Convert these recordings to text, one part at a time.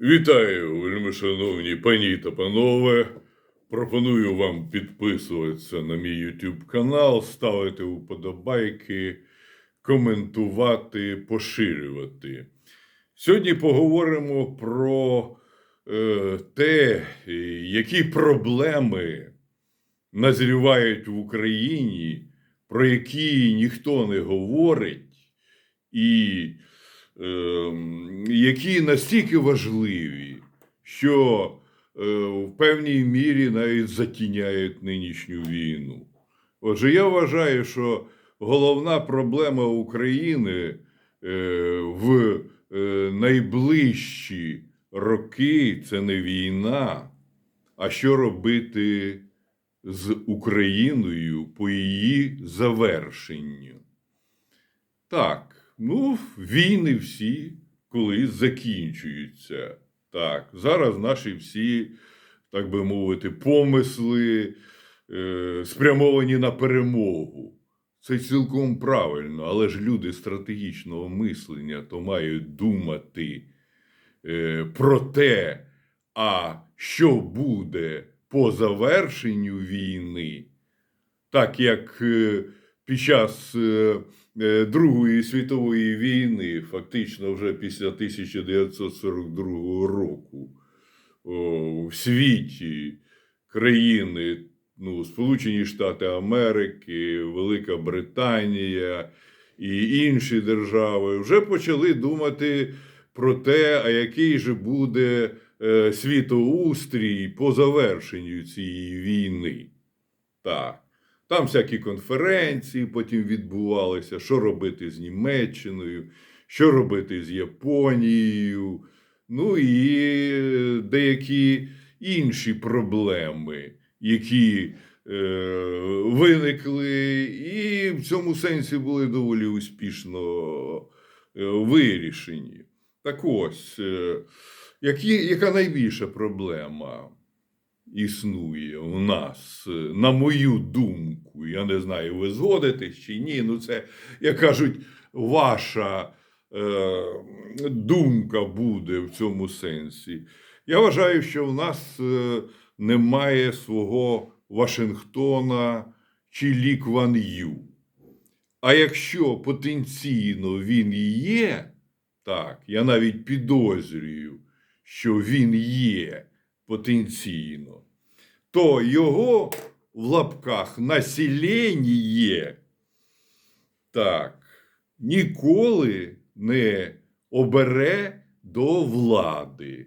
Вітаю, вельмишановні пані та панове. Пропоную вам підписуватися на мій YouTube канал, ставити вподобайки, коментувати, поширювати. Сьогодні поговоримо про е, те, які проблеми назрівають в Україні, про які ніхто не говорить, і які настільки важливі, що е, в певній мірі навіть затіняють нинішню війну. Отже, я вважаю, що головна проблема України е, в е, найближчі роки це не війна, а що робити з Україною по її завершенню. Так, ну, війни всі колись закінчуються. Так, зараз наші всі, так би мовити, помисли е, спрямовані на перемогу. Це цілком правильно, але ж люди стратегічного мислення то мають думати е, про те, а що буде по завершенню війни, так як е, під час е, Другої світової війни, фактично вже після 1942 року, в світі країни, ну, Сполучені Штати Америки, Велика Британія і інші держави вже почали думати про те, а який же буде е, світоустрій по завершенню цієї війни. Так. Там всякі конференції потім відбувалися, що робити з Німеччиною, що робити з Японією, ну і деякі інші проблеми, які е, виникли, і в цьому сенсі були доволі успішно е, вирішені. Так ось, е, які, яка найбільша проблема? Існує у нас, на мою думку, я не знаю, ви згодитесь чи ні. Ну, це, як кажуть, ваша е, думка буде в цьому сенсі. Я вважаю, що в нас е, немає свого Вашингтона чи Лі Кван Ю. А якщо потенційно він і є, так, я навіть підозрюю, що він є потенційно, то його в лапках населення так, ніколи не обере до влади.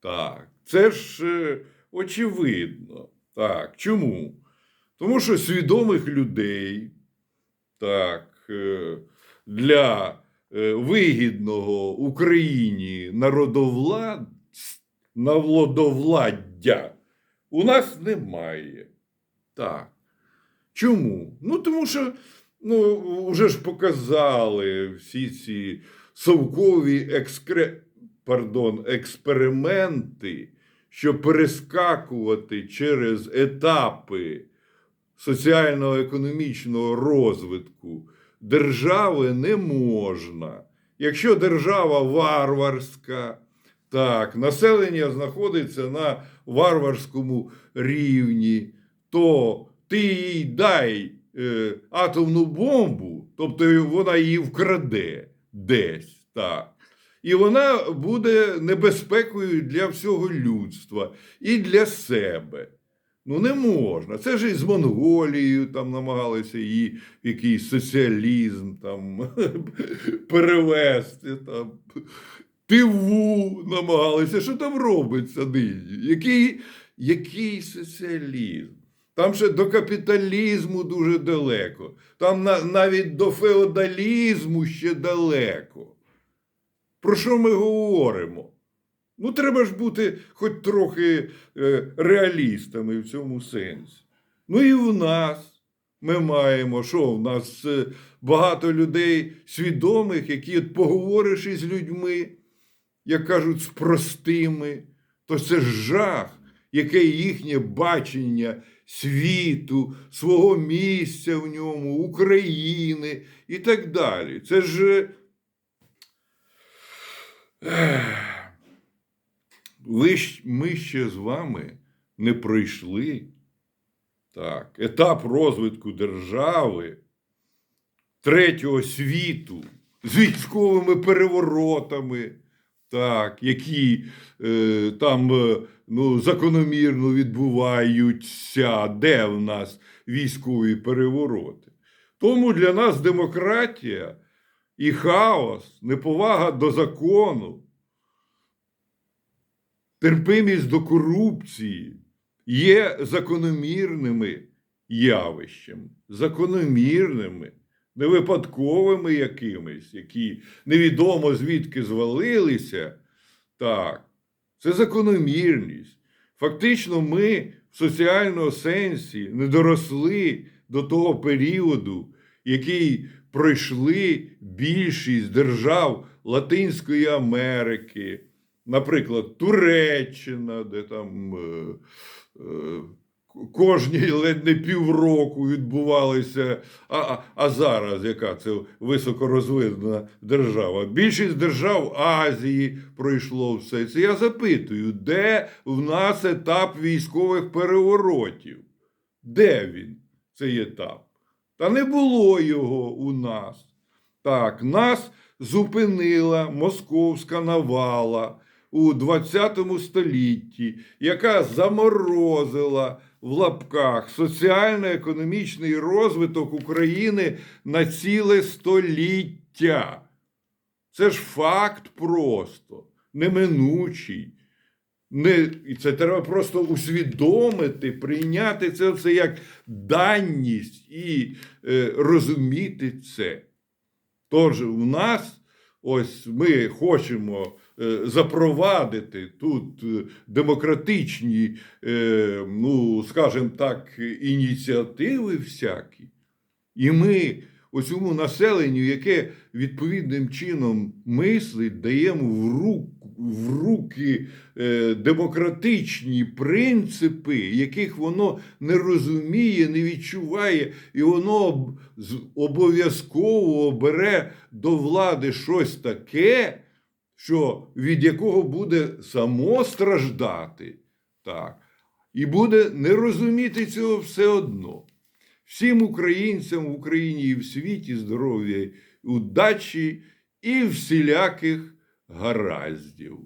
Так, це ж е, очевидно. Так, чому? Тому що свідомих людей так, е, для е, вигідного Україні народовлад, народовладдя у нас немає. Так. Чому? Ну, тому що ну, вже ж показали всі ці совкові екскре... Пардон, експерименти, що перескакувати через етапи соціально-економічного розвитку держави не можна. Якщо держава варварська, так, населення знаходиться на варварському рівні, то ти їй дай е, атомну бомбу, тобто вона її вкраде десь. так. І вона буде небезпекою для всього людства і для себе. Ну, не можна. Це ж і з Монголією там намагалися її якийсь соціалізм там перевести. Там. Тиву намагалися. Що там робиться нині? Який, який соціалізм? Там ще до капіталізму дуже далеко. Там на, навіть до феодалізму ще далеко. Про що ми говоримо? Ну, треба ж бути хоч трохи е, реалістами в цьому сенсі. Ну і в нас ми маємо, що в нас е, багато людей свідомих, які от поговориш із людьми, як кажуть, з простими, то це жах, яке їхнє бачення світу, свого місця в ньому, України і так далі. Це ж. ви, щ- ми ще з вами не пройшли так, етап розвитку держави третього світу з військовими переворотами, так, які е, там е, ну, закономірно відбуваються, де в нас військові перевороти. Тому для нас демократія і хаос, неповага до закону, терпимість до корупції є закономірними явищами, закономірними, не випадковими якимись, які невідомо звідки звалилися. Так, це закономірність. Фактично, ми в соціальному сенсі не доросли до того періоду, який пройшли більшість держав Латинської Америки, наприклад, Туреччина, де там е, е, кожні ледь не півроку відбувалися. А, а, зараз яка це високорозвинена держава? Більшість держав Азії пройшло все це. Я запитую, де в нас етап військових переворотів? Де він, цей етап? Та не було його у нас. Так, нас зупинила московська навала у 20 столітті, яка заморозила в лапках соціально-економічний розвиток України на ціле століття. Це ж факт просто, неминучий. Не, і це треба просто усвідомити, прийняти це все як даність і е, розуміти це. Тож в нас ось ми хочемо запровадити тут е, демократичні, е, ну, скажімо так, ініціативи всякі. І ми оцьому населенню, яке відповідним чином мислить, даємо в, рук, в руки е, демократичні принципи, яких воно не розуміє, не відчуває, і воно обов'язково бере до влади щось таке, що, від якого буде само страждати. Так. І буде не розуміти цього все одно. Всім українцям в Україні і в світі здоров'я, удачі і всіляких гараздів.